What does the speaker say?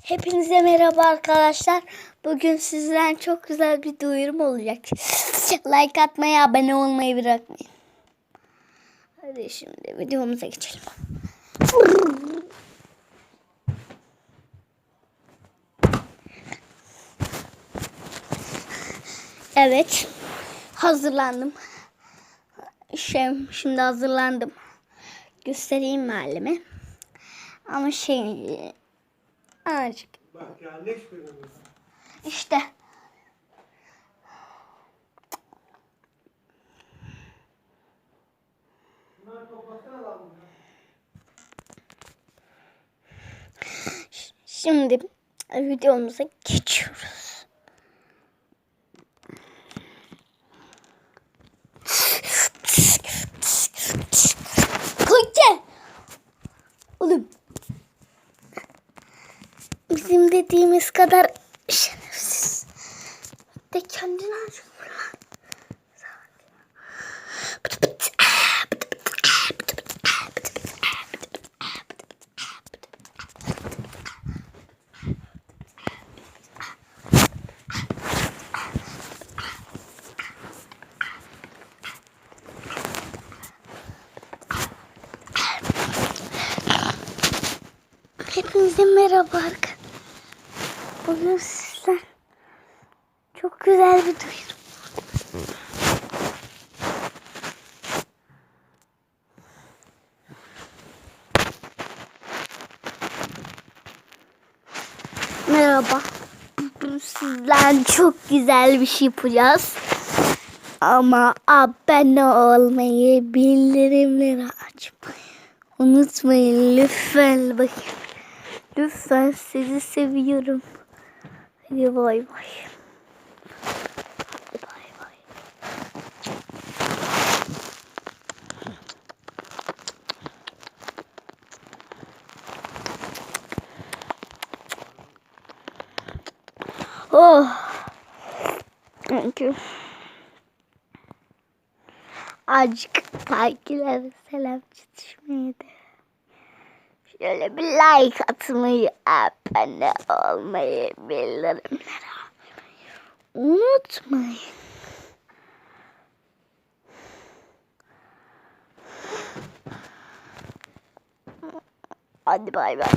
Hepinize merhaba arkadaşlar. Bugün sizden çok güzel bir duyurum olacak. like atmayı, abone olmayı bırakmayın. Hadi şimdi videomuza geçelim. Evet. Hazırlandım. Şey, şimdi hazırlandım. Göstereyim mahallemi. Ama şey azıcık Bak şüpheleniyorsun? işte şimdi videomuza geçiyoruz. Bizim dediğimiz kadar şerefsiz. De kendini pıt. Hepinize merhaba arkadaşlar. Bugün sizler çok güzel bir duyuru. Merhaba. Bugün sizler çok güzel bir şey yapacağız. Ama abone olmayı, bildirimleri açmayı unutmayın lütfen bakın. Lütfen sizi seviyorum. Hadi bay bay. Oh. Thank you. Azıcık takipler selam çatışmaydı. Şöyle bir like atmayı, anne olmayı bilirim. Unutmayın. Hadi bay bay.